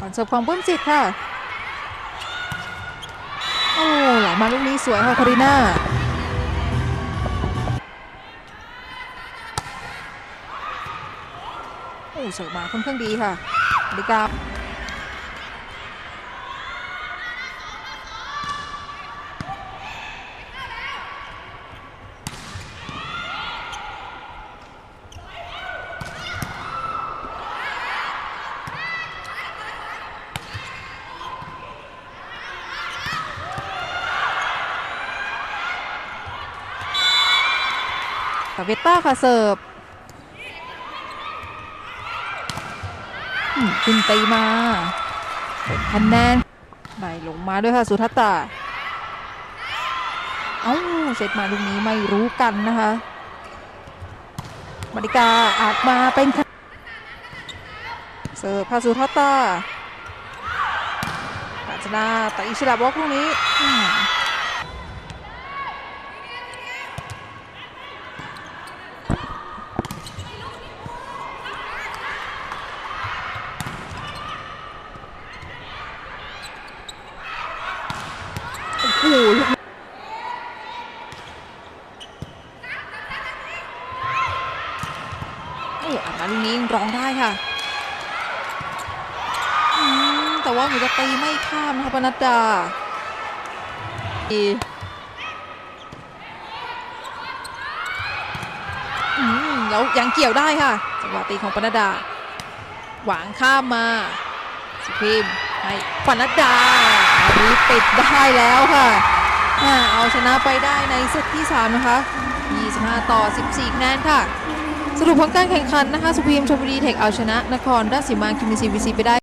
ก่อนเสิร์ฟของปื้มจิตค่ะ โอ้ไหลมาลูกนี้สวยค่ะคาริน่าโอ้เสิร์ฟมาค่อนข้างดีค่ะนาฬิกา กับเวตต้าค่ะเสิร์ฟขึ้นตีมาคะแนนได้ลงมาด้วยค่ะสุทัตตาเอ้าเซตมาลูกนี้ไม่รู้กันนะคะมาริกาอาจมาเป็นเสิร์ฟค่ะสุทัตตาปาจนาแต่อิชดาบล็อกลูกนี้อืม โอ้โหลูกโอ้อัดมาลูกนี้ร้องได้ค่ะ แต่ว่าเหมือนจะตีไม่ข้ามนะคะปนัดดาดีแล้วยังเกี่ยวได้ค่ะ จังหวะตีของปนัดดา หวางข้ามมา สุพิมให้ปนัดดาอันนี้ปิดได้แล้วค่ะเอาชนะไปได้ในเซตที่ 3 นะคะ 25 ต่อ 14คะแนนค่ะ สรุปผลการแข่งขันนะคะ สุพิมชมบุรีเทคเอาชนะ นครราชสีมาคิมิซีบีซีไปได้